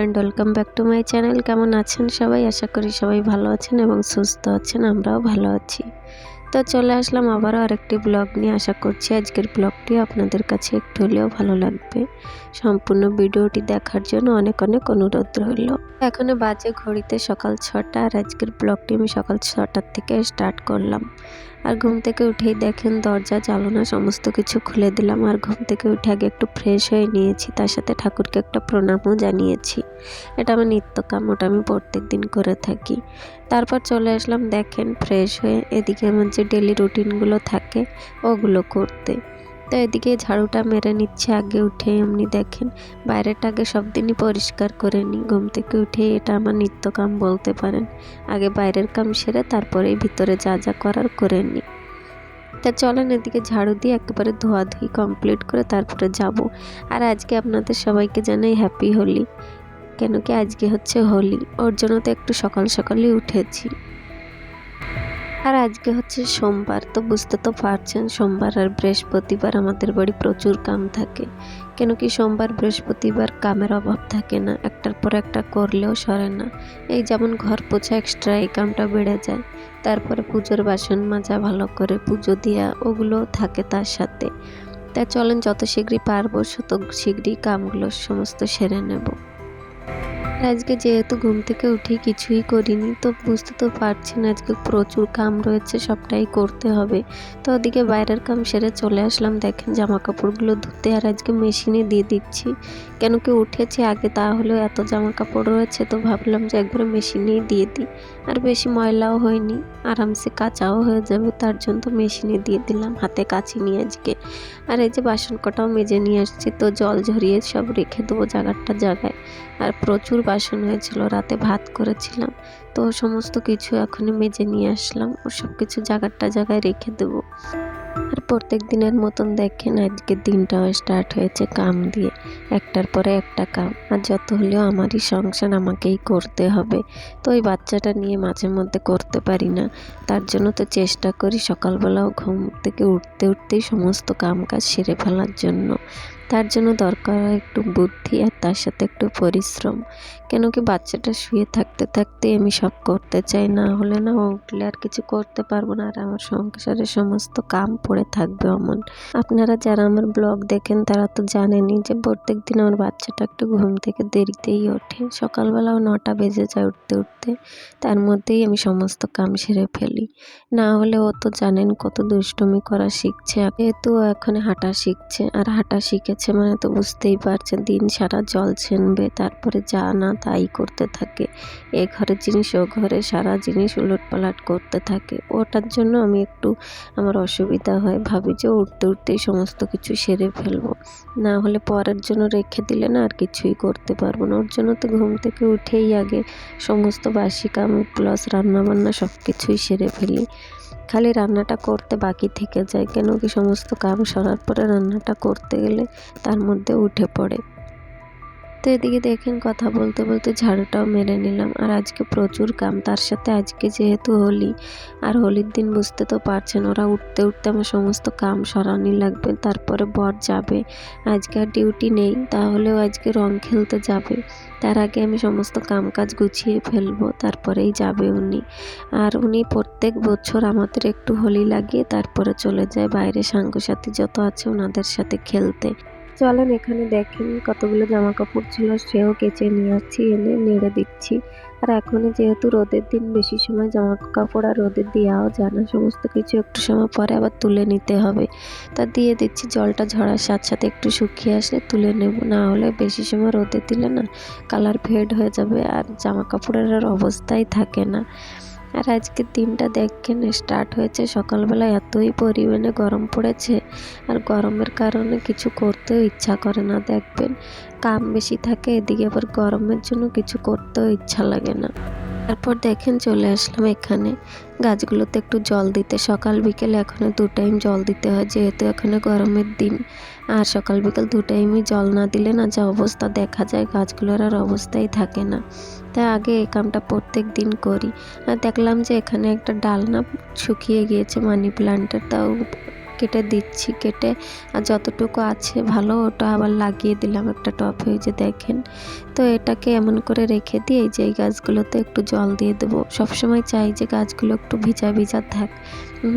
Friend welcome back to my channel কেমন আছেন সবাই? আশা করি সবাই ভালো আছেন এবং সুস্থ আছেন, আমরাও ভালো আছি। তো চলে আসলাম আবারও আরেকটি ব্লগ নিয়ে। আশা করছি আজকের ব্লগটি আপনাদের কাছে একটু হলেও ভালো লাগবে। সম্পূর্ণ ভিডিওটি দেখার জন্য অনেক অনেক অনুরোধ রইল। এখনও বাজে ঘড়িতে সকাল ছটা আর আজকের ব্লগটি আমি সকাল ছটার থেকে স্টার্ট করলাম। আর ঘুম থেকে উঠেই দেখেন দরজা, জানলা সমস্ত কিছু খুলে দিলাম আর ঘুম থেকে উঠে আগে একটু ফ্রেশ হয়ে নিয়েছি। তার সাথে ঠাকুরকে একটা প্রণামও জানিয়েছি। এটা আমার নিত্য কাম, ওটা আমি প্রত্যেক দিন করে থাকি। তারপর চলে আসলাম, দেখেন ফ্রেশ হয়ে এদিকে আমার যে ডেলি রুটিনগুলো থাকে, ওগুলো করতে। তো এদিকে ঝাড়ুটা মেরে নিচ্ছে, আগে উঠে এমনি দেখেন বাইরেটা আগে সব দিনই পরিষ্কার করে নিই। ঘুম থেকে উঠে এটা আমার নিত্য কাম বলতে পারেন। আগে বাইরের কাম সেরে তারপরেই ভিতরে যা যা করার করে নিই। তা চলেন এদিকে ঝাড়ু দিয়ে একেবারে ধোয়াধুয়ি কমপ্লিট করে তারপরে যাব। আর আজকে আপনাদের সবাইকে জানাই হ্যাপি হোলি। কেন কি আজকে হচ্ছে হোলি? ওর জন্য তো একটু সকাল সকালই উঠেছি। আর আজকে হচ্ছে সোমবার, তো বুঝতে তো পারছেন, সোমবার আর বৃহস্পতিবার আমাদের বাড়ি প্রচুর কাম থাকে। কেন কি সোমবার, বৃহস্পতিবার কামের অভাব থাকে না, একটার পর একটা করলেও সরে না। এই যেমন ঘর পোছা এক্সট্রা এই কামটা বেড়ে যায়। তারপরে পুজোর বাসন মাজা ভালো করে, পুজো দেওয়া ওগুলো থাকে তার সাথে। তা চলেন যত শীঘ্রই পারব তত শীঘ্রই কামগুলো সমস্ত সেরে নেব। thank you আজকে যেহেতু ঘুম থেকে উঠে কিছুই করিনি, তো বুঝতে তো পারছেন আজকে প্রচুর কাম রয়েছে, সবটাই করতে হবে। তো ওদিকে বাইরের কাম সেরে চলে আসলাম, দেখেন জামা কাপড়গুলো ধুতে আর আজকে মেশিনে দিয়ে দিচ্ছি। কেন কি উঠেছে আগে, তাহলেও এত জামা কাপড় রয়েছে, তো ভাবলাম যে একবারে মেশিনেই দিয়ে দিই। আর বেশি ময়লাও হয়নি, আরামসে কাঁচাও হয়ে যাবে, তার জন্য তো মেশিনে দিয়ে দিলাম, হাতে কাছি নিয়ে আজকে। আর এই যে বাসন কটাও মেজে নিয়ে আসছি, তো জল ঝরিয়ে সব রেখে দেবো জায়গাটা জায়গায়। আর প্রচুর বাসন হয়েছিল, রাতে ভাত করেছিলাম। তো সমস্ত কিছু এখনই মেজে নিয়ে আসলাম। ও সব কিছু জায়গাটা জায়গায় রেখে দেবো। আর প্রত্যেক দিনের মতন দেখেন, আজকের দিনটাও স্টার্ট হয়েছে কাম দিয়ে। একটার পরে একটা কাম। আর যত হলেও আমারই সংসার আমাকেই করতে হবে। তো ওই বাচ্চাটা নিয়ে মাঝে মধ্যে করতে পারি না। তার জন্য তো চেষ্টা করি সকালবেলাও ঘুম থেকে উঠতে উঠতেই সমস্ত কাম কাজ সেরে ফেলার জন্য। তার জন্য দরকার হয় একটু বুদ্ধি আর তার সাথে একটু পরিশ্রম। কেন কি বাচ্চাটা শুয়ে থাকতে থাকতে আমি সব করতে চাই, না হলে না ও উঠলে আর কিছু করতে পারব না। আর আমার সংসারের সমস্ত কাম পড়ে থাকবে অমন। আপনারা যারা আমার ব্লগ দেখেন, তারা তো জানেনই যে প্রত্যেক দিন আমার বাচ্চাটা একটু ঘুম থেকে দেরিতেই ওঠে। সকালবেলাও নটা বেজে যায় উঠতে উঠতে। তার মধ্যেই আমি সমস্ত কাম সেরে ফেলি। না হলে ও তো জানেন কত দুষ্টুমি করা শিখছে। যেহেতু এখন হাঁটা শিখছে, আর হাঁটা শিখেছে মানে তো বুঝতেই পারছেন, দিন সারা জল ছেনবে, তারপরে যা না তাই করতে থাকে। এ ঘরের জিনিস, ও ঘরে সারা জিনিস উলট পালট করতে থাকে। ওটার জন্য আমি একটু আমার অসুবিধা হয়, ভাবি যে উঠতে উঠতেই সমস্ত কিছু সেরে ফেলব। না হলে পরের জন্য রেখে দিলে না আর কিছুই করতে পারব না। ওর জন্য তো ঘুম থেকে উঠেই আগে সমস্ত বাসি কাম প্লাস রান্নাবান্না সব কিছুই সেরে ফেলি। খালি রান্নাটা করতে বাকি থেকে যায় কেন কি সমস্ত কাম সরার পরে রান্নাটা করতে গেলে তার মধ্যে উঠে পড়ে। তো এদিকে দেখেন কথা বলতে বলতে ঝাড়ুটাও মেরে নিলাম। আর আজকে প্রচুর কাম, তার সাথে আজকে যেহেতু হোলি, আর হোলির দিন বুঝতে তো পারছেন, ওরা উঠতে উঠতে আমার সমস্ত কাম সরানি লাগবে, তারপরে বর যাবে। আজকে আর ডিউটি নেই, তাহলেও আজকে রং খেলতে যাবে। তার আগে আমি সমস্ত কাম কাজ গুছিয়ে ফেলব, তারপরেই যাবে উনি। আর উনি প্রত্যেক বছর আমাদের একটু হোলি লাগিয়ে তারপরে চলে যায়, বাইরে সাথী যত আছে ওনাদের সাথে খেলতে। চলেন, এখানে দেখেন কতগুলো জামা কাপড় ছিল, সেও কেচে নিয়ে আসছি, এনে নেড়ে দিচ্ছি। আর এখন যেহেতু রোদের দিন, বেশি সময় জামা কাপড় আর রোদের দেওয়াও যায় না, সমস্ত কিছু একটু সময় পরে আবার তুলে নিতে হবে। তা দিয়ে দিচ্ছি, জলটা ঝরার সাথে সাথে একটু শুকিয়ে আসলে তুলে নেব। না হলে বেশি সময় রোদে দিলে না কালার ফেড হয়ে যাবে আর জামা কাপড়ের আর অবস্থাই থাকে না। আর আজকের দিনটা দেখেন স্টার্ট হয়েছে সকালবেলা এতই পরিমাণে গরম পড়েছে, আর গরমের কারণে কিছু করতেও ইচ্ছা করে না, দেখবেন। কাম বেশি থাকে, এদিকে আবার গরমের জন্য কিছু করতেও ইচ্ছা লাগে না। তারপর দেখেন চলে আসলাম এখানে। গাছগুলোতে একটু জল দিতে, সকাল বিকেল এখানে দু টাইম জল দিতে হয়, যেহেতু এখানে গরমের দিন। আর সকাল বিকেল দু টাইমই জল না দিলে না যা অবস্থা দেখা যায়, গাছগুলোর আর অবস্থাই থাকে না। তাই আগে এই কামটা প্রত্যেক দিন করি। আর দেখলাম যে এখানে একটা ডালনা শুকিয়ে গিয়েছে মানি প্লান্টের, তাও কেটে দিচ্ছি, কেটে আর যতটুকু আছে ভালো ওটা আবার লাগিয়ে দিলাম একটা টপে ওই যে দেখেন। তো এটাকে এমন করে রেখে দিয়ে যে এই গাছগুলোতে একটু জল দিয়ে দেবো। সবসময় চাই যে গাছগুলো একটু ভিজা ভিজা থাক।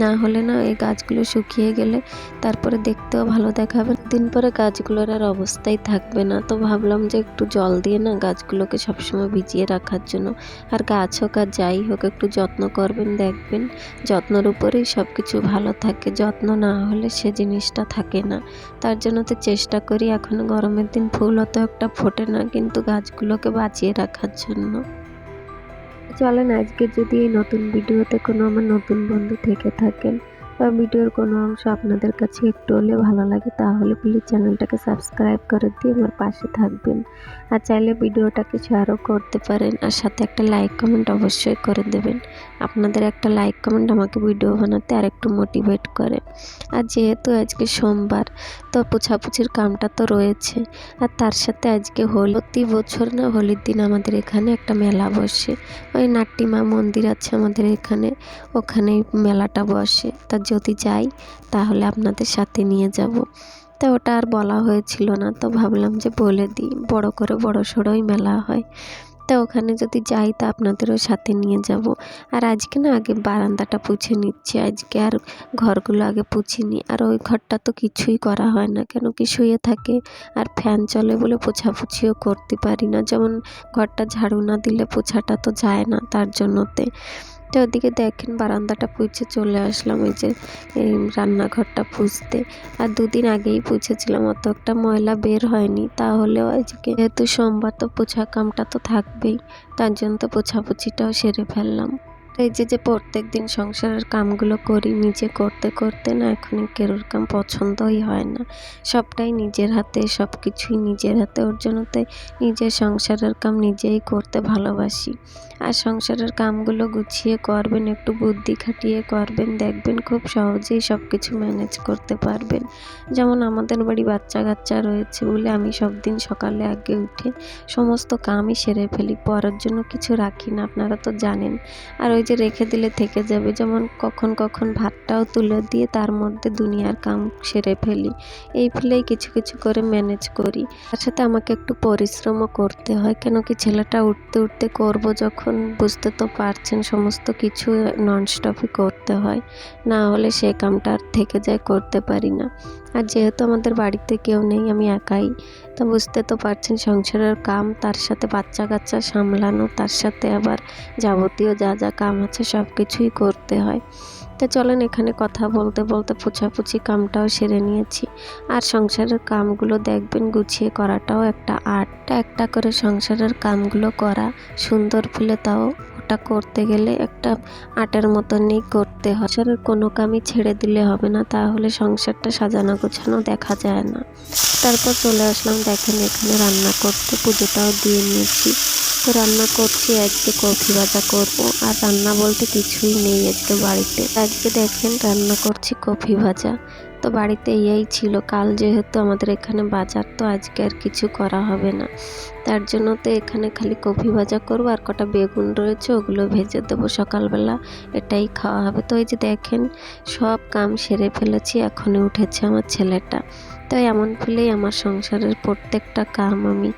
না হলে না এই গাছগুলো শুকিয়ে গেলে তারপরে দেখতেও ভালো দেখাবে দিন পরে গাছগুলোর আর অবস্থাই থাকবে না। তো ভাবলাম যে একটু জল দিয়ে না গাছগুলোকে সবসময় ভিজিয়ে রাখার জন্য। আর গাছ হোক আর যাই হোক একটু যত্ন করবেন, দেখবেন যত্নর উপরেই সব কিছু ভালো থাকে। যত্ন না হলে সে জিনিসটা থাকে না। তার জন্য তো চেষ্টা করি এখন গরমের দিন ফুল অত একটা ফোটে না, কিন্তু গাছগুলোকে বাঁচিয়ে রাখার জন্য। চলেন আজকে যদি এই নতুন ভিডিওতে কোনো আমার নতুন বন্ধু থেকে থাকেন বা ভিডিওর কোনো অংশ আপনাদের কাছে একটু হলে ভালো লাগে, তাহলে প্লিজ চ্যানেলটাকে সাবস্ক্রাইব করে দিয়ে আমার পাশে থাকবেন। আর চাইলে ভিডিওটাকে শেয়ারও করতে পারেন আর সাথে একটা লাইক কমেন্ট অবশ্যই করে দেবেন। আপনাদের একটা লাইক কমেন্ট আমাকে ভিডিও বানাতে আর একটু মোটিভেট করে। আর যেহেতু আজকে সোমবার, তো পোছাপুছির কামটা তো রয়েছে। আর তার সাথে আজকে হোলি প্রতি বছর না হোলির দিন আমাদের এখানে একটা মেলা বসে। ওই নাট্টিমা মন্দির আছে আমাদের এখানে ওখানে মেলাটা বসে। তা যদি যাই, তাহলে আপনাদের সাথে নিয়ে যাব। তো ওটা আর বলা হয়েছিল না, তো ভাবলাম যে বলে দিই। বড় করে বড় সড়োই মেলা হয়। তা ওখানে যদি যাই তা আপনাদেরও সাথে নিয়ে যাব। আর আজকে না আগে বারান্দাটা পুছে নিচ্ছি। আজকে আর ঘরগুলো আগে পুছিনি। আর ওই ঘরটা তো কিছুই করা হয় না। কেন কি শুয়ে থাকে আর ফ্যান চলে বলে পোছাপুছিও করতে পারি না। যেমন ঘরটা ঝাড়ু না দিলে পোছাটা তো যায় না তার জন্যতে। তো ওদিকে দেখেন বারান্দাটা পুঁছে চলে আসলাম, ওই যে রান্নাঘরটা পুঁছতে আর দুদিন আগেই পুঁছেছিলাম, অত একটা ময়লা বের হয়নি। তাহলেও আজকে যেহেতু সোমবার তো পোছা কামটা তো থাকবেই, তার জন্য তো পোছাপুছিটাও সেরে ফেললাম। এই যে যে প্রত্যেক দিন সংসারের কামগুলো করি, নিজে করতে করতে না এখন কেরোর কাম পছন্দই হয় না। সবটাই নিজের হাতে সব কিছুই নিজের হাতে। ওর জন্য তাই নিজের সংসারের কাম নিজেই করতে ভালোবাসি। আর সংসারের কামগুলো গুছিয়ে করবেন, একটু বুদ্ধি খাটিয়ে করবেন, দেখবেন খুব সহজেই সব কিছু ম্যানেজ করতে পারবেন। যেমন আমাদের বাড়ি বাচ্চা কাচ্চা রয়েছে বলে আমি সব দিন সকালে আগে উঠে সমস্ত কামই সেরে ফেলি পরের জন্য কিছু রাখি না, আপনারা তো জানেন। আর ওই যে রেখে দিলে থেকে যাবে, যেমন কখন কখন ভাতটাও তুলে দিয়ে তার মধ্যে দুনিয়ার কাম সেরে ফেলি। এই ফেলেই কিছু কিছু করে ম্যানেজ করি। তার সাথে আমাকে একটু পরিশ্রমও করতে হয়, কেন কি ছেলেটা উঠতে উঠতে করব যখন বুঝতে তো পারছেন সমস্ত কিছু ননস্টপই করতে হয়। না হলে সে কামটা আর থেকে যায়, করতে পারি না। আর যেহেতু আমাদের বাড়িতে কেউ নেই, আমি একাই। তা বুঝতে তো পারছেন, সংসারের কাম তার সাথে বাচ্চা কাচ্চা সামলানো, তার সাথে আবার যাবতীয় যা যা কাম আছে সব কিছুই করতে হয়। তো চলেন এখানে কথা বলতে বলতে পুছাপুছি কামটাও সেরে নিয়েছি। আর সংসারের কামগুলো দেখবেন, গুছিয়ে করাটাও একটা আর্ট। একটা করে সংসারের কামগুলো করা সুন্দর ফুলে তাও ওটা করতে গেলে একটা আটের মতনই করতে হয়। সংসারের কোনো কামই ছেড়ে দিলে হবে না, তাহলে সংসারটা সাজানো গোছানো দেখা যায় না। তারপর চলে আসলাম, দেখেন এখানে রান্না করতে, পুজোটাও দিয়ে নিয়েছি। তো রান্না করছি, আজকে কফি ভাজা করব। আর রান্না বলতে কিছুই নেই আজকে বাড়িতে। আজকে দেখেন রান্না করছি কফি ভাজা। তো বাড়িতে এই ছিল। কাল যেহেতু আমাদের এখানে বাজার, তো আজকে আর কিছু করা হবে না। তার জন্য তো এখানে খালি কফি ভাজা করব আর কটা বেগুন রয়েছে, ওগুলো ভেজে দেবো সকালবেলা। এটাই খাওয়া হবে। তো এই যে দেখেন, সব কাম সেরে ফেলেছি, এখনই উঠেছে আমার ছেলেটা। তো এমন ফেলেই আমার সংসারের প্রত্যেকটা কাম আমি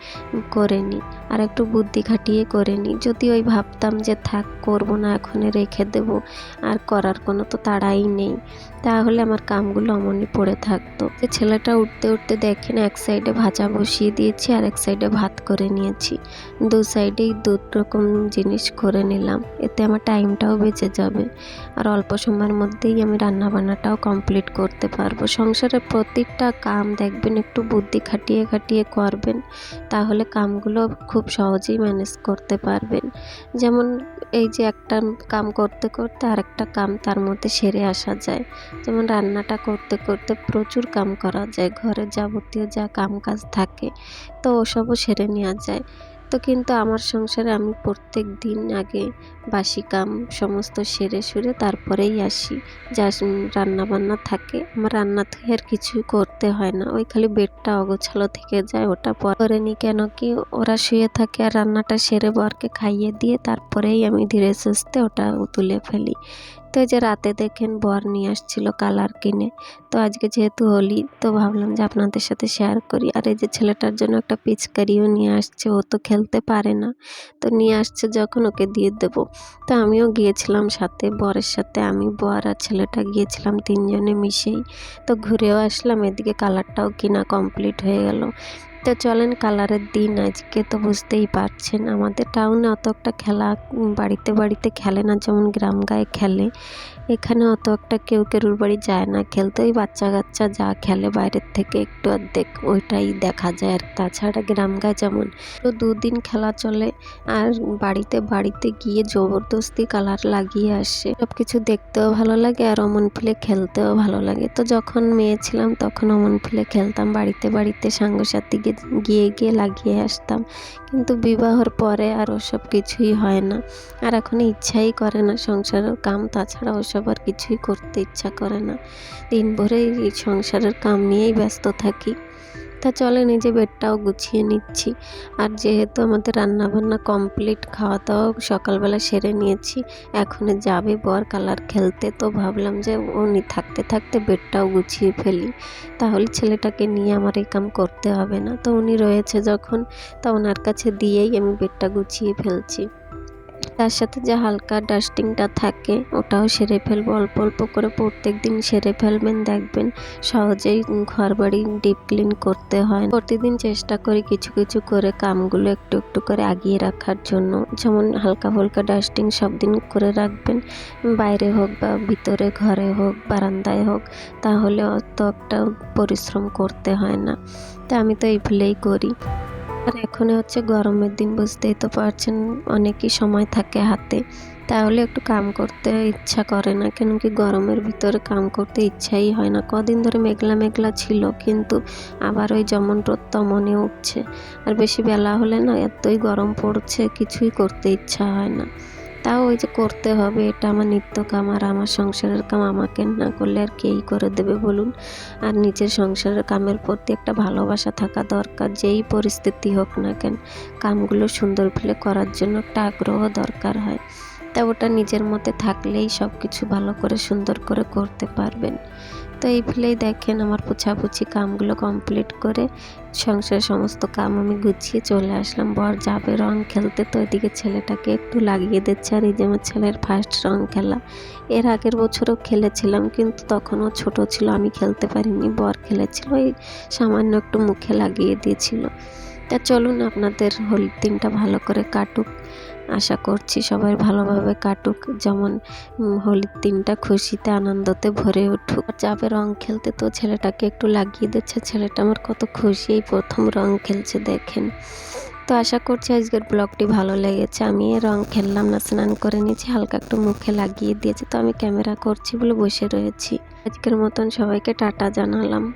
করে নিই। আর একটু বুদ্ধি খাটিয়ে করে নিই যদি ওই ভাবতাম যে, থাক, করব না, এখনই রেখে দেব। আর করার কোনো তো তাড়াই নেই। তাহলে আমার কামগুলো অমনই পড়ে থাকতো। যে ছেলেটা উঠতে উঠতে দেখেন এক সাইডে ভাজা বসিয়ে দিয়েছি আর এক সাইডে ভাত করে নিয়েছি। দু সাইডেই দু রকম জিনিস করে নিলাম। এতে আমার টাইমটাও বেঁচে যাবে। আর অল্প সময়ের মধ্যেই আমি রান্না বান্নাটাও কমপ্লিট করতে পারব। সংসারের প্রত্যেকটা কাম দেখবেন, একটু বুদ্ধি খাটিয়ে খাটিয়ে করবেন, তাহলে কামগুলো খুব সহজেই ম্যানেজ করতে পারবেন। যেমন এই যে একটা কাম করতে করতে আরেকটা কাম তার মধ্যে সেরে আসা যায়। যেমন রান্নাটা করতে করতে প্রচুর কাম করা যায়। ঘরের যাবতীয় যা কাম কাজ থাকে, তো ওসবও সেরে নেওয়া যায়। তো কিন্তু আমার সংসারে আমি প্রত্যেক দিন আগে বাসি কাম সমস্ত সেরে সুরে তারপরেই আসি। যা রান্না বান্না থাকে, আমার রান্না থেকে আর কিছুই করতে হয় না। ওই খালি বেডটা অগোছালো থেকে যায়, ওটা পরে নি কেন কি ওরা শুয়ে থাকে আর রান্নাটা সেরে বরকে খাইয়ে দিয়ে তারপরেই আমি ধীরে সুস্থে ওটা তুলে ফেলি। তো এই যে রাতে দেখেন বর নিয়ে আসছিল কালার কিনে। তো আজকে যেহেতু হোলি, তো ভাবলাম যে আপনাদের সাথে শেয়ার করি। আর এই যে ছেলেটার জন্য একটা পিচকারিও নিয়ে আসছে, ও তো খেলতে পারে না। তো নিয়ে আসছে যখন ওকে দিয়ে দেবো। তো আমিও গিয়েছিলাম সাথে, বরের সাথে। আমি, বর আর ছেলেটা গিয়েছিলাম তিনজনে মিশেই। তো ঘুরেও আসলাম, এদিকে কালারটাও কিনা কমপ্লিট হয়ে গেল। তো চলেন, কালারের দিন আজকে তো বুঝতেই পারছেন। আমাদের টাউনে অত একটা খেলা বাড়িতে বাড়িতে খেলে না, যেমন গ্রাম গায়ে খেলে। এখানে অত একটা কেউ কেরুর বাড়ি যায় না। খেলতে ওই বাচ্চা কাচ্চা যা খেলে বাইরের থেকে একটু অর্ধেক, ওইটাই দেখা যায়। আর তাছাড়া গ্রাম গায়ে যেমন তো দুদিন খেলা চলে আর বাড়িতে বাড়িতে গিয়ে জবরদস্তি কালার লাগিয়ে আসে। সব কিছু দেখতেও ভালো লাগে আর অমন ফুলে খেলতেও ভালো লাগে। তো যখন মেয়ে ছিলাম তখন অমন ফুলে খেলতাম, বাড়িতে বাড়িতে সাঙ্গসাথী গিয়ে গিয়ে লাগিয়ে আসতাম। কিন্তু বিবাহর পরে আর ওসব কিছুই হয় না। আর এখন ইচ্ছাই করে না সংসারের কাম, তাছাড়া ওসব আর কিছুই করতে ইচ্ছা করে না। দিন ভরে এই সংসারের কাম নিয়েই ব্যস্ত থাকি। তা চলে নিজে বেডটাও গুছিয়ে নিচ্ছি। আর যেহেতু আমাদের রান্না বান্না কমপ্লিট খাওয়া দাওয়া সকালবেলা সেরে নিয়েছি, এখন যাবে বর কালার খেলতে, তো ভাবলাম যে উনি থাকতে থাকতে বেডটাও গুছিয়ে ফেলি। তাহলে ছেলেটাকে নিয়ে আমার এই কাম করতে হবে না। তো উনি রয়েছে যখন, তা ওনার কাছে দিয়েই আমি বেডটা গুছিয়ে ফেলছি। তার সাথে যে হালকা ডাস্টিংটা থাকে, ওটাও সেরে ফেলব। অল্প অল্প করে প্রত্যেক দিন সেরে ফেলবেন, দেখবেন সহজেই ঘর বাড়ি ডিপ ক্লিন করতে হয়। প্রতিদিন চেষ্টা করি কিছু কিছু করে কামগুলো একটু একটু করে আগিয়ে রাখার জন্য। যেমন হালকা ফুলকা ডাস্টিং সব দিন করে রাখবেন। বাইরে হোক বা ভিতরে ঘরে হোক, বারান্দায় হোক, তাহলে অত একটা পরিশ্রম করতে হয় না। তা আমি তো এই ভুলেই করি। আর এখন হচ্ছে গরমের দিন বুঝতেই তো পারছেন, অনেকই সময় থাকে হাতে। তাহলে একটু কাম করতে ইচ্ছা করে না, কেন কি গরমের ভিতরে কাম করতে ইচ্ছাই হয় না। কদিন ধরে মেঘলা মেঘলা ছিল, কিন্তু আবার ওই যেমন রোদ তমনে উঠছে। আর বেশি বেলা হলে না, এতই গরম পড়ছে, কিছুই করতে ইচ্ছা হয় না। তাও ওই যে করতে হবে, এটা আমার নিত্য কাম আর আমার সংসারের কাম আমাকে না করলে আর কেই করে দেবে বলুন? আর নিজের সংসারের কামের প্রতি একটা ভালোবাসা থাকা দরকার, যেই পরিস্থিতি হোক না কেন। কামগুলো সুন্দর ফেলে করার জন্য একটা আগ্রহ দরকার হয়। তা ওটা নিজের মতে থাকলেই সব কিছু ভালো করে সুন্দর করে করতে পারবেন। তো এই ফেলেই দেখেন আমার পোছাপুছি কামগুলো কমপ্লিট করে সংসার সমস্ত কাম আমি গুছিয়ে চলে আসলাম। বর যাবে রং খেলতে, তো এদিকে ছেলেটাকে একটু লাগিয়ে দিচ্ছে। আর এই যে আমার ছেলের ফার্স্ট রং খেলা, এর আগের বছরও খেলেছিলাম, কিন্তু তখনও ছোট ছিল, আমি খেলতে পারিনি। বর খেলেছিল, এই সামান্য একটু মুখে লাগিয়ে দিয়েছিল। তা চলুন আপনাদের হোলির দিনটা ভালো করে কাটুক। আশা করছি সবাই ভালোভাবে কাটুক। যেমন হোলির দিনটা খুশিতে, আনন্দতে ভরে উঠুক। যাবে রং খেলতে তো ছেলেটাকে একটু লাগিয়ে দিচ্ছে। ছেলেটা আমার কত খুশি, এই প্রথম রং খেলছে দেখেন। তো আশা করছি আজকের ব্লগটি ভালো লেগেছে। আমি রং খেললাম, না স্নান করে নিয়েছি, হালকা একটু মুখে লাগিয়ে দিয়েছি। তো আমি ক্যামেরা করছি বলে বসে রয়েছি। আজকের মতন সবাইকে টাটা জানালাম।